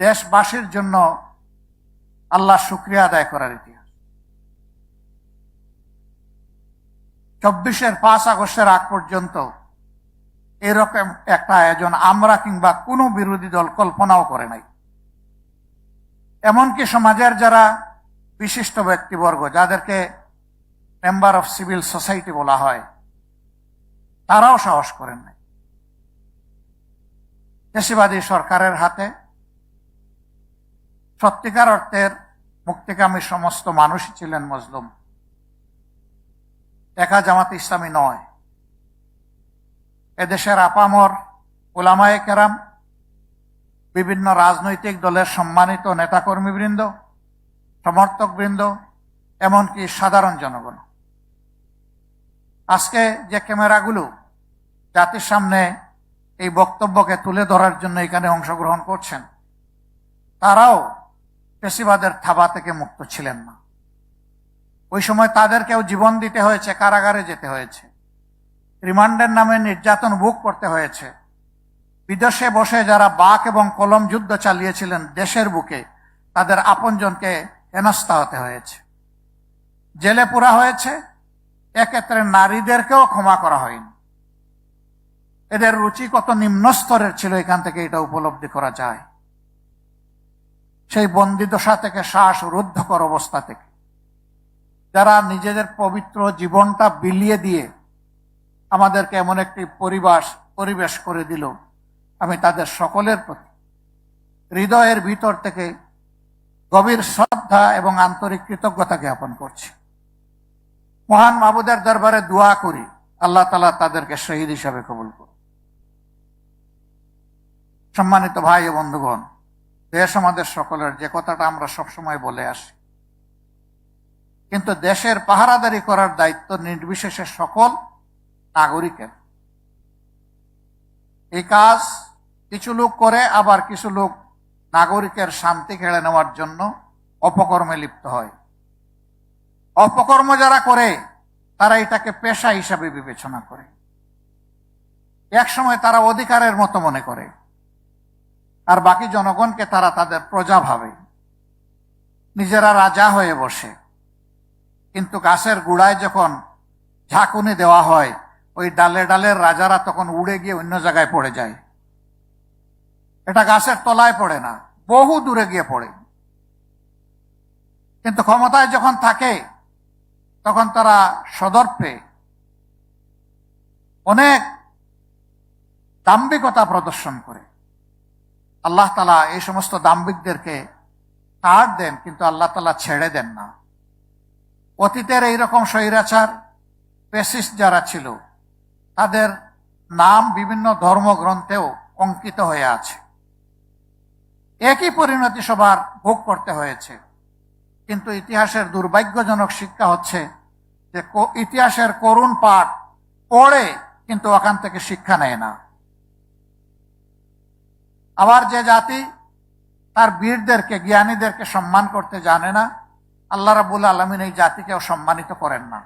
দেশবাসীর জন্য আল্লাহ শুক্রিয়া আদায় করার ইতিহাস। চব্বিশের পাঁচ আগস্টের আগ পর্যন্ত এরকম একটা আয়োজন আমরা কিংবা কোনো বিরোধী দল কল্পনাও করে নাই। এমনকি সমাজের যারা বিশিষ্ট ব্যক্তিবর্গ, যাদেরকে মেম্বার অফ সিভিল সোসাইটি বলা হয়, তারাও সাহস করেন নাই। দেশিবাদী সরকারের হাতে সত্যিকার অর্থের মুক্তিকামী সমস্ত মানুষই ছিলেন মজলুম। একা জামাত ইসলামী নয়। এদেশের আপামর ওলামায়ে কেরাম, বিভিন্ন রাজনৈতিক দলের সম্মানিত নেতাকর্মীবৃন্দ, সমর্থকবৃন্দ, এমনকি সাধারণ জনগণ। আজকে যে ক্যামেরাগুলো জাতির সামনে এই বক্তব্যকে তুলে ধরার জন্য এখানে অংশগ্রহণ করছেন, তারাও পেশিবাদের থাবা থেকে মুক্ত ছিলেন না। ওই সময় তাদেরকেও জীবন দিতে হয়েছে, কারাগারে যেতে হয়েছে। রিমান্ডের নামে নির্যাতন ভোগ করতে হয়েছে। বিদেশে বসে যারা বাক এবং কলম যুদ্ধ চালিয়েছিলেন, দেশের বুকে তাদের আপনজনকে হেনস্থা হতে হয়েছে। জেলে পুরা হয়েছে, এক্ষেত্রে নারীদেরকেও ক্ষমা করা হয়নি। এদের রুচি কত নিম্ন স্তরের ছিল, এখান থেকে এটা উপলব্ধি করা যায়। সেই বন্দিদশা থেকে শ্বাস রুদ্ধকর অবস্থা থেকে। যারা নিজেদের পবিত্র জীবনটা বিলিয়ে দিয়ে আমাদেরকে এমন একটি পরিবেশ পরিবেশ করে দিল, আমি তাদের সকলের প্রতি। হৃদয়ের ভিতর থেকে গভীর শ্রদ্ধা এবং আন্তরিক কৃতজ্ঞতা জ্ঞাপন করছি। মহান মাহবুদের দরবারে দোয়া করি, আল্লাহ তালা তাদেরকে শহীদ হিসাবে কবুল করুন সম্মানিত ভাই ও বন্ধুগণ দেশ আমাদের সকলের, যে কথাটা আমরা সবসময় বলে আসি। কিন্তু দেশের পাহারাদারি করার দায়িত্ব নির্বিশেষে সকল নাগরিকের। এই কাজ কিছু লোক করে, আবার কিছু লোক নাগরিকের শান্তি কেড়ে নেওয়ার জন্য অপকর্মে লিপ্ত হয়। অপকর্ম যারা করে, তারা এটাকে পেশা হিসাবে বিবেচনা করে। এক সময় তারা অধিকারের মতো মনে করে। আর বাকি জনগণকে তারা তাদের প্রজা ভাবে। নিজেরা রাজা হয়ে বসে। কিন্তু গাছের গুড়ায় যখন ঝাঁকুনি দেওয়া হয়, ওই ডালে ডালের রাজারা তখন উড়ে গিয়ে অন্য জায়গায় পড়ে যায়। এটা গাছের তলায় পড়ে না, বহু দূরে গিয়ে পড়ে। কিন্তু ক্ষমতায় যখন থাকে, তখন তারা সদর্পে অনেক দাম্ভিকতা প্রদর্শন করে। আল্লাহ তালা এই সমস্ত দাম্বিকদেরকে কার দেন, কিন্তু আল্লাহ তালা ছেড়ে দেন না। অতীতের এইরকম স্বৈরাচার পেসিস যারা ছিল, তাদের নাম বিভিন্ন ধর্মগ্রন্থেও অঙ্কিত হয়ে আছে। একই পরিণতি সবার ভোগ করতে হয়েছে। কিন্তু ইতিহাসের দুর্ভাগ্যজনক শিক্ষা হচ্ছে যে ইতিহাসের করুণ পাঠ পড়ে কিন্তু ওখান থেকে শিক্ষা নেয় না। আবার যে জাতি তার বীরদেরকে, জ্ঞানীদেরকে সম্মান করতে জানে না, আল্লাহ রাবুল আলমিন এই জাতিকেও সম্মানিত করেন না।